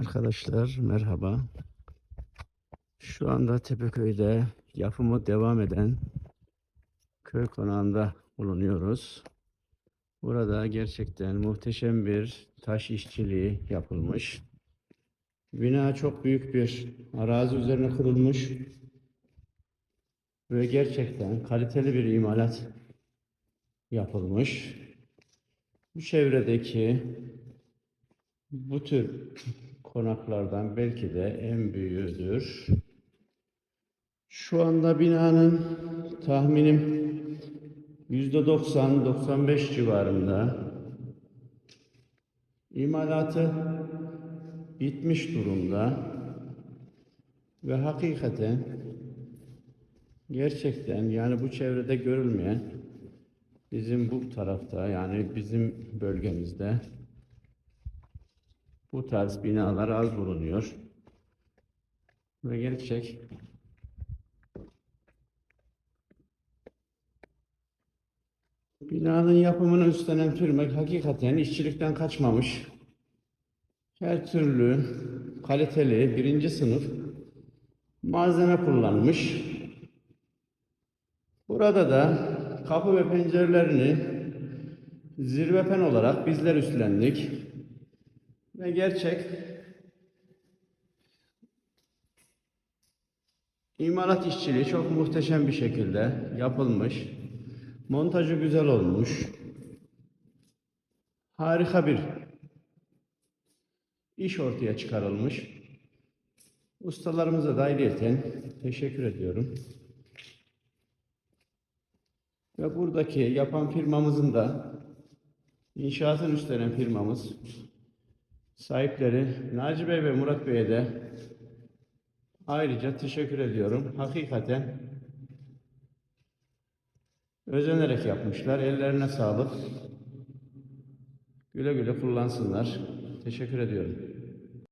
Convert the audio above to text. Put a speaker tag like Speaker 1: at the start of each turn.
Speaker 1: Arkadaşlar merhaba. Şu anda Tepeköy'de yapımı devam eden köy konağında bulunuyoruz. Burada gerçekten muhteşem bir taş işçiliği yapılmış. Bina çok büyük bir arazi üzerine kurulmuş ve gerçekten kaliteli bir imalat yapılmış. Bu çevredeki bu tür konaklardan belki de en büyüğüdür. Şu anda binanın tahminim %90-95 civarında. İmalatı bitmiş durumda. Ve hakikaten gerçekten yani bu çevrede görülmeyen bizim bu tarafta yani bizim bölgemizde bu tarz binalar az bulunuyor. Ve gerçek binanın yapımını üstlenen firma hakikaten işçilikten kaçmamış. Her türlü kaliteli birinci sınıf malzeme kullanmış. Burada da kapı ve pencerelerini zirvepen olarak bizler üstlendik. Ve gerçek imalat işçiliği çok muhteşem bir şekilde yapılmış. Montajı güzel olmuş. Harika bir iş ortaya çıkarılmış. Ustalarımıza da ayrıyeten teşekkür ediyorum. Ve buradaki yapan firmamızın da inşaatın üstlenen firmamız sahipleri Naci Bey ve Murat Bey'e de ayrıca teşekkür ediyorum. Hakikaten özenerek yapmışlar. Ellerine sağlık. Güle güle kullansınlar. Teşekkür ediyorum.